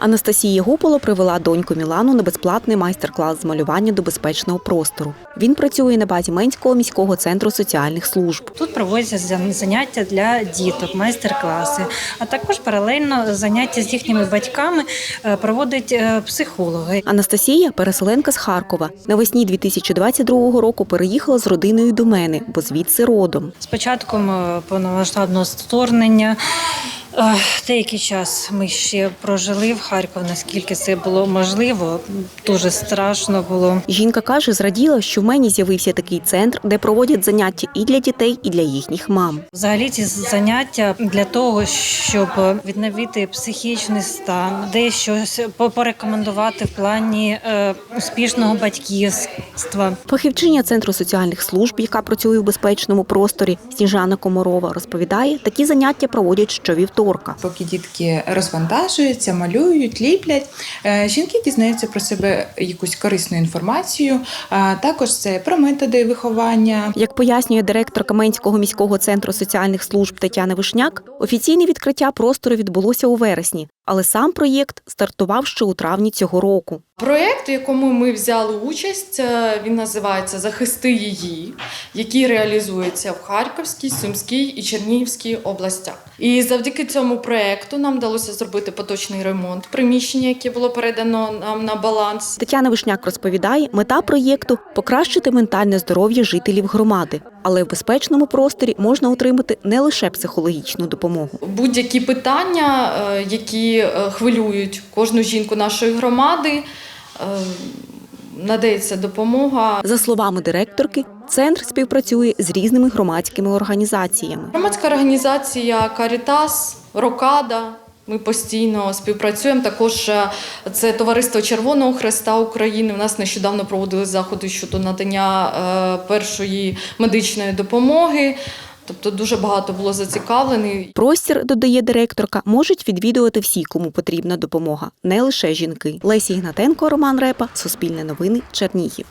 Анастасія Гуполо привела доньку Мілану на безплатний майстер-клас з малювання до безпечного простору. Він працює на базі Менського міського центру соціальних служб. Тут проводяться заняття для діток, майстер-класи, а також паралельно заняття з їхніми батьками е, проводять е, психологи. Анастасія переселенка з Харкова. Навесні 2022 року переїхала з родиною до мене, бо звідси родом. З початком е, повномасштабного вторгнення деякий час ми ще прожили в Харкові, наскільки це було можливо. Дуже страшно було. Жінка каже, зраділа, що в мені з'явився такий центр, де проводять заняття і для дітей, і для їхніх мам. Взагалі ці заняття для того, щоб відновити психічний стан, де щось по- порекомендувати в плані е, успішного батьківства. Фахівчиня центру соціальних служб, яка працює в безпечному просторі, Сніжана Комарова, розповідає, такі заняття проводять щовівторка. Поки дітки розвантажуються, малюють, ліплять, е, жінки дізнаються про себе якусь корисну інформацію. а Також це про методи виховання, Як пояснює директор Каменського міського центру соціальних служб Тетяна Вишняк, офіційне відкриття простору відбулося у вересні, але сам проєкт стартував ще у травні цього року. Проєкт, в якому ми взяли участь, е, він називається Захисти її, який реалізується в Харківській, Сумській і Чернігівській областях. І завдяки цьому проєкту нам вдалося зробити поточний ремонт приміщення, яке було передано нам на баланс. Тетяна Вишняк розповідає, мета проєкту покращити ментальне здоров'я жителів громади, але в безпечному просторі можна отримати не лише психологічну допомогу. Будь-які питання, е, які е, хвилюють кожну жінку нашої громади, е, надається допомога. За словами директорки, центр співпрацює з різними громадськими організаціями. Громадська організація Карітас, Рокада. Ми постійно співпрацюємо. Також е, це товариство Червоного Хреста України. У нас нещодавно проводили заходи щодо надання е, першої медичної допомоги. Тобто дуже багато було зацікавлених. Простір, додає директорка, можуть відвідувати всі, кому потрібна допомога, не лише жінки. Лесі Ігнатенко, Роман Репа, Суспільне новини, Чернігів.